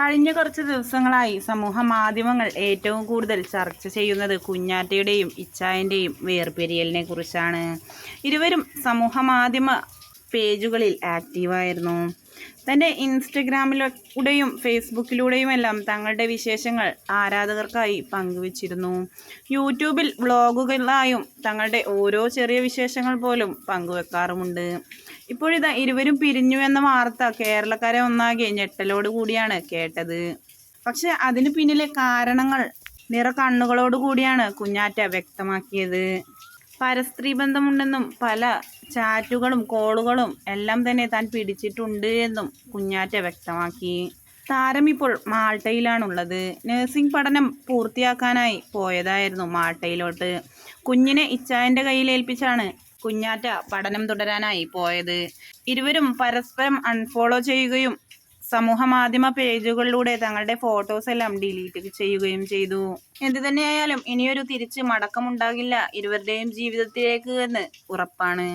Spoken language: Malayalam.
കഴിഞ്ഞ കുറച്ച് ദിവസങ്ങളായി സമൂഹ മാധ്യമങ്ങൾ ഏറ്റവും കൂടുതൽ ചർച്ച ചെയ്യുന്നത് കുഞ്ഞാറ്റയുടെയും ഇച്ചായന്റെയും വേർപിരിയലിനെ കുറിച്ചാണ്. ഇരുവരും സമൂഹ മാധ്യമ പേജുകളിൽ ആക്റ്റീവായിരുന്നു. തന്റെ ഇൻസ്റ്റഗ്രാമിലൂടെയും ഫേസ്ബുക്കിലൂടെയുമെല്ലാം തങ്ങളുടെ വിശേഷങ്ങൾ ആരാധകർക്കായി പങ്കുവച്ചിരുന്നു. യൂട്യൂബിൽ വ്ളോഗുകളായും തങ്ങളുടെ ഓരോ ചെറിയ വിശേഷങ്ങൾ പോലും പങ്കുവെക്കാറുമുണ്ട്. ഇപ്പോഴിതാ ഇരുവരും പിരിഞ്ഞു എന്ന വാർത്ത കേരളക്കാരെ ഒന്നാകെ ഞെട്ടലോട് കൂടിയാണ് കേട്ടത്. പക്ഷെ അതിനു പിന്നിലെ കാരണങ്ങൾ നിറ കണ്ണുകളോട് കൂടിയാണ് കുഞ്ഞാറ്റ വ്യക്തമാക്കിയത്. പരസ്ത്രീ ബന്ധമുണ്ടെന്നും പല ചാറ്റുകളും കോളുകളും എല്ലാം തന്നെ താൻ പിടിച്ചിട്ടുണ്ട് എന്നും കുഞ്ഞാറ്റ വ്യക്തമാക്കി. താരം ഇപ്പോൾ മാൾട്ടയിലാണുള്ളത്. നഴ്സിംഗ് പഠനം പൂർത്തിയാക്കാനായി പോയതായിരുന്നു മാൾട്ടയിലോട്ട്. കുഞ്ഞിനെ ഇച്ചായന്റെ കയ്യിൽ ഏൽപ്പിച്ചാണ് കുഞ്ഞാറ്റ പഠനം തുടരാനായി പോയത്. ഇരുവരും പരസ്പരം അൺഫോളോ ചെയ്യുകയും സമൂഹ മാധ്യമ പേജുകളിലൂടെ തങ്ങളുടെ ഫോട്ടോസ് എല്ലാം ഡിലീറ്റ് ചെയ്യുകയും ചെയ്തു. എന്തു തന്നെയായാലും ഇനിയൊരു തിരിച്ച് മടക്കമുണ്ടാകില്ല. ഇരുവരുടെയും ജീവിതത്തിലേക്ക് എന്ന് ഉറപ്പാണ്.